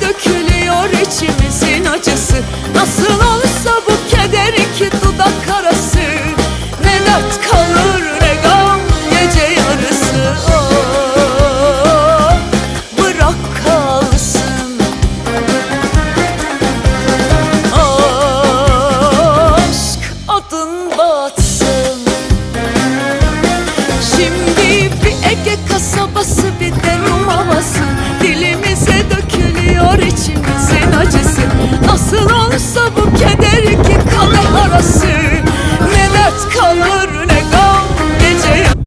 dökülüyor içimizin acısı. Nasıl olsa bu keder iki dudak karası Ne kalır ne gam gece yarısı. Oh, Bırak kalsın. Aşk adın batsın. Şimdi bir Ege kasabası bir de ruh Nasıl olsa bu keder iki kadeh arası